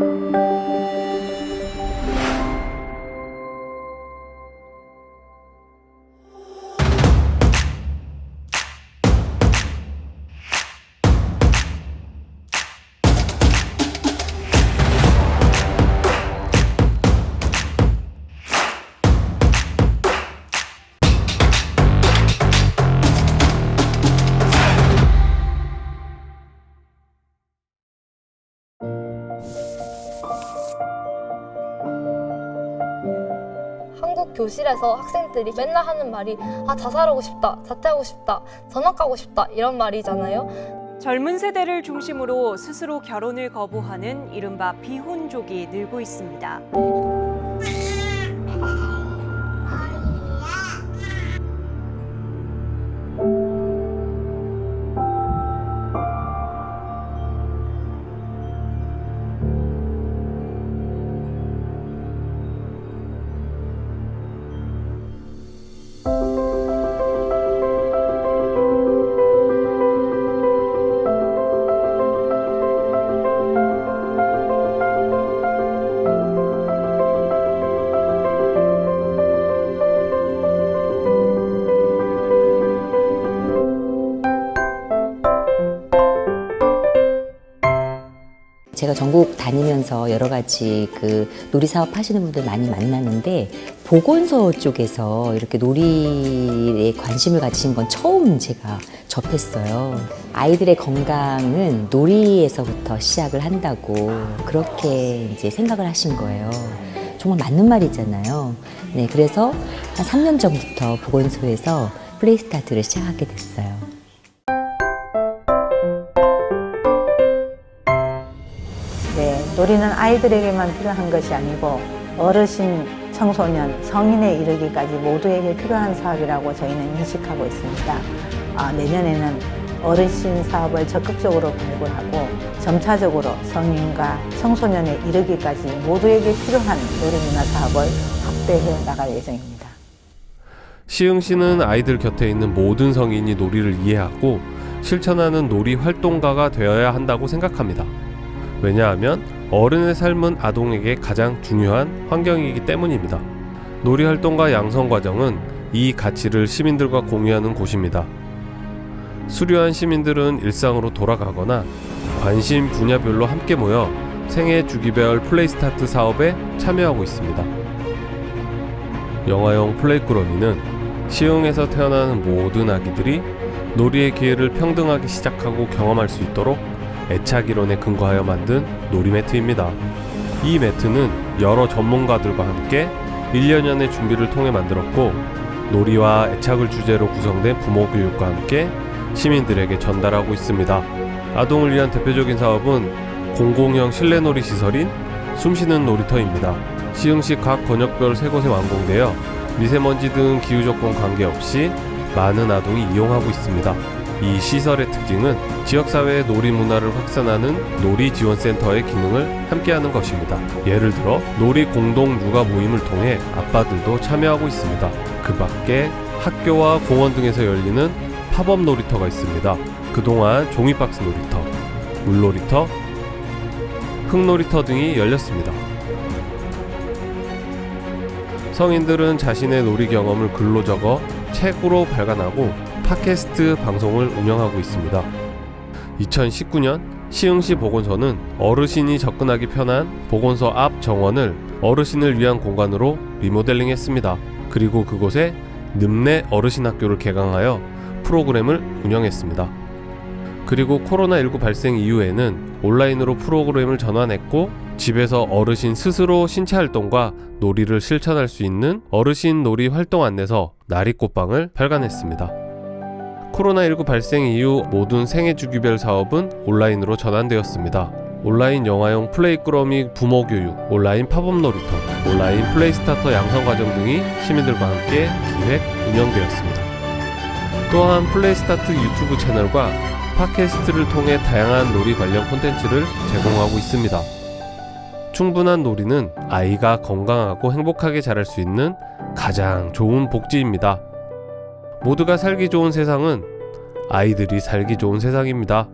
한국 교실에서 학생들이 맨날 하는 말이 아 자살하고 싶다, 자퇴하고 싶다, 전학 가고 싶다 이런 말이잖아요. 젊은 세대를 중심으로 스스로 결혼을 거부하는 이른바 비혼족이 늘고 있습니다. 제가 전국 다니면서 여러 가지 그 놀이 사업 하시는 분들 많이 만나는데 보건소 쪽에서 이렇게 놀이에 관심을 가지신 건 처음 제가 접했어요. 아이들의 건강은 놀이에서부터 시작을 한다고 그렇게 이제 생각을 하신 거예요. 정말 맞는 말이잖아요. 네, 그래서 한 3년 전부터 보건소에서 플레이스타트를 시작하게 됐어요. 네, 놀이는 아이들에게만 필요한 것이 아니고 어르신, 청소년, 성인에 이르기까지 모두에게 필요한 사업이라고 저희는 인식하고 있습니다. 아, 내년에는 어르신 사업을 적극적으로 발굴하고 점차적으로 성인과 청소년에 이르기까지 모두에게 필요한 놀이문화 사업을 확대해 나갈 예정입니다. 시흥시는 아이들 곁에 있는 모든 성인이 놀이를 이해하고 실천하는 놀이 활동가가 되어야 한다고 생각합니다. 왜냐하면 어른의 삶은 아동에게 가장 중요한 환경이기 때문입니다. 놀이 활동과 양성 과정은 이 가치를 시민들과 공유하는 곳입니다. 수료한 시민들은 일상으로 돌아가거나 관심 분야별로 함께 모여 생애 주기별 플레이스타트 사업에 참여하고 있습니다. 영화용 플레이꾸러미는 시흥에서 태어나는 모든 아기들이 놀이의 기회를 평등하게 시작하고 경험할 수 있도록 애착 이론에 근거하여 만든 놀이 매트입니다. 이 매트는 여러 전문가들과 함께 1년여의 준비를 통해 만들었고 놀이와 애착을 주제로 구성된 부모 교육과 함께 시민들에게 전달하고 있습니다. 아동을 위한 대표적인 사업은 공공형 실내놀이 시설인 숨쉬는 놀이터입니다. 시흥시 각 권역별 세 곳에 완공되어 미세먼지 등 기후 조건 관계없이 많은 아동이 이용하고 있습니다. 이 시설의 특징은 지역사회의 놀이 문화를 확산하는 놀이 지원센터의 기능을 함께하는 것입니다. 예를 들어 놀이 공동 육아 모임을 통해 아빠들도 참여하고 있습니다. 그 밖에 학교와 공원 등에서 열리는 팝업 놀이터가 있습니다. 그동안 종이박스 놀이터, 물놀이터, 흙놀이터 등이 열렸습니다. 성인들은 자신의 놀이 경험을 글로 적어 책으로 발간하고 팟캐스트 방송을 운영하고 있습니다. 2019년 시흥시 보건소는 어르신이 접근하기 편한 보건소 앞 정원을 어르신을 위한 공간으로 리모델링 했습니다. 그리고 그곳에 늠내 어르신 학교를 개강하여 프로그램을 운영했습니다. 그리고 코로나19 발생 이후에는 온라인으로 프로그램을 전환했고 집에서 어르신 스스로 신체 활동과 놀이를 실천할 수 있는 어르신 놀이 활동 안내서 나리꽃방을 발간했습니다. 코로나19 발생 이후 모든 생애 주기별 사업은 온라인으로 전환되었습니다. 온라인 영화용 플레이 꾸러미 부모 교육, 온라인 팝업 놀이터, 온라인 플레이 스타터 양성 과정 등이 시민들과 함께 기획 운영되었습니다. 또한 플레이 스타트 유튜브 채널과 팟캐스트를 통해 다양한 놀이 관련 콘텐츠를 제공하고 있습니다. 충분한 놀이는 아이가 건강하고 행복하게 자랄 수 있는 가장 좋은 복지입니다. 모두가 살기 좋은 세상은 아이들이 살기 좋은 세상입니다.